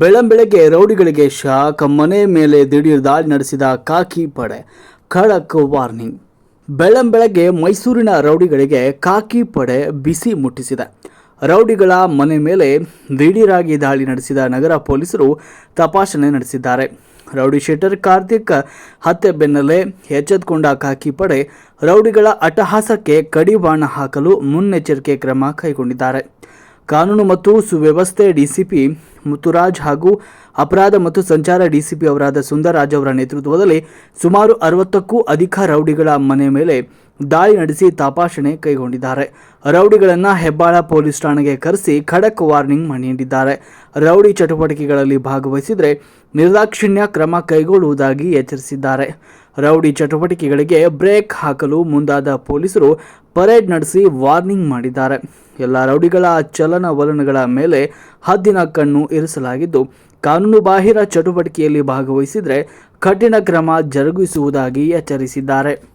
ಬೆಳಂಬೆಳಗ್ಗೆ ರೌಡಿಗಳಿಗೆ shock ಮನೆ ಮೇಲೆ ದಿಢೀರ್ ದಾಳಿ ನಡೆಸಿದ ಕಾಕಿ ಪಡೆ. ಖಡಕ್ ವಾರ್ನಿಂಗ್. ಬೆಳಂಬೆಳಗ್ಗೆ ಮೈಸೂರಿನ ರೌಡಿಗಳಿಗೆ ಕಾಕಿ ಪಡೆ ಬಿಸಿ ಮುಟ್ಟಿಸಿದೆ. ರೌಡಿಗಳ ಮನೆ ಮೇಲೆ ದಿಢೀರಾಗಿ ದಾಳಿ ನಡೆಸಿದ ನಗರ ಪೊಲೀಸರು ತಪಾಸಣೆ ನಡೆಸಿದ್ದಾರೆ. ರೌಡಿ ಶೆಟ್ಟರ್ ಕಾರ್ತಿಕ್ ಹತ್ಯೆ ಬೆನ್ನಲ್ಲೇ ಎಚ್ಚೆತ್ತುಕೊಂಡ ಕಾಕಿ ಪಡೆ ರೌಡಿಗಳ ಅಟಹಾಸಕ್ಕೆ ಕಡಿವಾಣ ಹಾಕಲು ಮುನ್ನೆಚ್ಚರಿಕೆ ಕ್ರಮ ಕೈಗೊಂಡಿದ್ದಾರೆ. ಕಾನೂನು ಮತ್ತು ಸುವ್ಯವಸ್ಥೆ, ಡಿಸಿಪಿ ಮುತ್ತುರಾಜ್ ಹಾಗೂ ಅಪರಾಧ ಮತ್ತು ಸಂಚಾರ ಡಿಸಿಪಿ ಅವರಾದ ಸುಂದರರಾಜ್ ಅವರ ನೇತೃತ್ವದಲ್ಲಿ ಸುಮಾರು ಅರವತ್ತಕ್ಕೂ ಅಧಿಕ ರೌಡಿಗಳ ಮನೆ ಮೇಲೆ ದಾಳಿ ನಡೆಸಿ ತಪಾಸಣೆ ಕೈಗೊಂಡಿದ್ದಾರೆ. ರೌಡಿಗಳನ್ನು ಹೆಬ್ಬಾಳ ಪೊಲೀಸ್ ಠಾಣೆಗೆ ಕರೆಸಿ ಖಡಕ್ ವಾರ್ನಿಂಗ್ ನೀಡಿದ್ದಾರೆ ರೌಡಿ ಚಟುವಟಿಕೆಗಳಲ್ಲಿ ಭಾಗವಹಿಸಿದರೆ ನಿರ್ದಾಕ್ಷಿಣ್ಯ ಕ್ರಮ ಕೈಗೊಳ್ಳುವುದಾಗಿ ಎಚ್ಚರಿಸಿದ್ದಾರೆ. ರೌಡಿ ಚಟುವಟಿಕೆಗಳಿಗೆ ಬ್ರೇಕ್ ಹಾಕಲು ಮುಂದಾದ ಪೊಲೀಸರು ಪರೇಡ್ ನಡೆಸಿ ವಾರ್ನಿಂಗ್ ಮಾಡಿದ್ದಾರೆ. ಎಲ್ಲ ರೌಡಿಗಳ ಚಲನವಲನಗಳ ಮೇಲೆ ಹದ್ದಿನ ಕಣ್ಣು ಇರಿಸಲಾಗಿದ್ದು, ಕಾನೂನು ಬಾಹಿರ ಚಟುವಟಿಕೆಯಲ್ಲಿ ಭಾಗವಹಿಸಿದರೆ ಕಠಿಣ ಕ್ರಮ ಜರುಗಿಸುವುದಾಗಿ ಎಚ್ಚರಿಸಿದ್ದಾರೆ.